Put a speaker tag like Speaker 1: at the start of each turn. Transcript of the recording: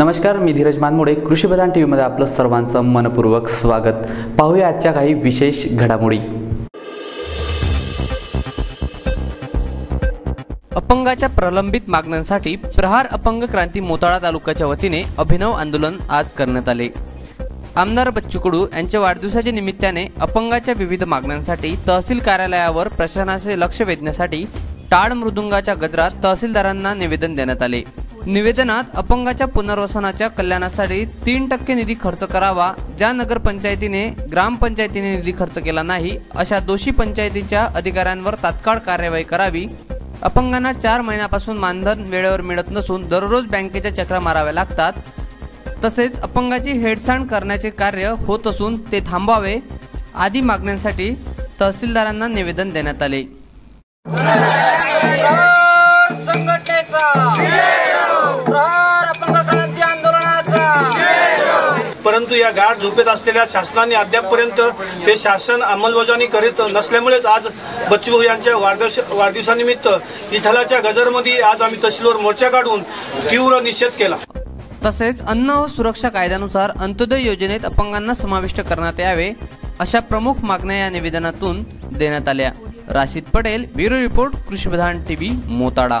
Speaker 1: नमस्कार मी धीरज मानमोडे कृषीप्रधान टी व्हीमध्ये आपलं सर्वांचं मनपूर्वक स्वागत. पाहूया आजच्या काही विशेष घडामोडी. अपंगाच्या प्रलंबित मागण्यांसाठी प्रहार अपंग क्रांती मोताळा तालुक्याच्या वतीने अभिनव आंदोलन आज करण्यात आले. आमदार बच्चू कडू यांच्या वाढदिवसाच्या निमित्ताने अपंगाच्या विविध मागण्यांसाठी तहसील कार्यालयावर प्रशासनाचे लक्ष वेधण्यासाठी टाळ मृदुंगाच्या गजरात तहसीलदारांना निवेदन देण्यात आले. निवेदनात अपंगाच्या पुनर्वसनाच्या कल्याणासाठी तीन टक्के निधी खर्च करावा ज्या नगरपंचायतीने ग्रामपंचायतीने निधी खर्च केला नाही अशा दोषी पंचायतीच्या अधिकाऱ्यांवर तात्काळ कार्यवाही करावी. अपंगांना चार महिन्यापासून मानधन वेळेवर मिळत नसून दररोज बँकेच्या चक्रा माराव्या लागतात. तसेच अपंगाची हेडसाण करण्याचे कार्य होत असून ते थांबवावे. आदी मागण्यांसाठी तहसीलदारांना निवेदन देण्यात आले.
Speaker 2: संघटनेचा!
Speaker 3: परंतु या गाठ झोपेत असलेल्या शासनाने अद्यापपर्यंत ते शासन अंमलबजावणी करीत नसल्यामुळेच आज बच्चूभाऊ यांच्या वाढदिवस वाढदिवसानिमित्त इथलाच्या गजरमध्ये आज आम्ही तहसीलवर मोर्चा काढून तीव्र निषेध केला.
Speaker 1: तसेच अन्न व सुरक्षा कायद्यानुसार अंत्योदय योजनेत अपंगांना समाविष्ट करण्यात यावे अशा प्रमुख मागण्या या निवेदनातून देण्यात आल्या. Rashid Patel bureau report Krishipradhan TV मोताडा.